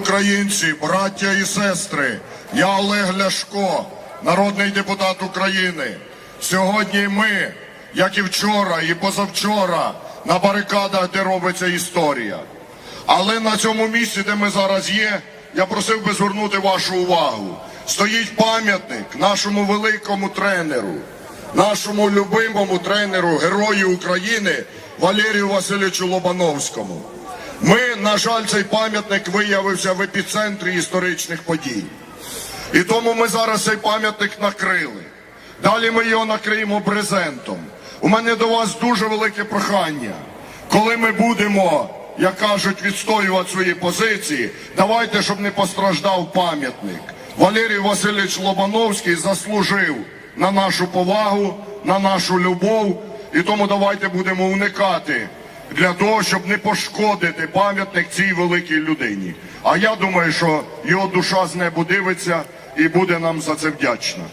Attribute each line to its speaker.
Speaker 1: Українці, браття і сестри, я Олег Ляшко, народний депутат України. Сьогодні ми, як і вчора, і позавчора, на барикадах, де робиться історія. Але на цьому місці, де ми зараз є, я просив би звернути вашу увагу. Стоїть пам'ятник нашому великому тренеру, нашому любимому тренеру, герою України Валерію Васильовичу Лобановському. Ми, на жаль, цей пам'ятник виявився в епіцентрі історичних подій. І тому ми зараз цей пам'ятник накрили. Далі ми його накриємо брезентом. У мене до вас дуже велике прохання. Коли ми будемо, як кажуть, відстоювати свої позиції, давайте, щоб не постраждав пам'ятник. Валерій Васильович Лобановський заслужив на нашу повагу, на нашу любов. І тому давайте будемо уникати для того, щоб не пошкодити пам'ятник цій великій людині. А я думаю, що його душа з небу дивиться і буде нам за це вдячна.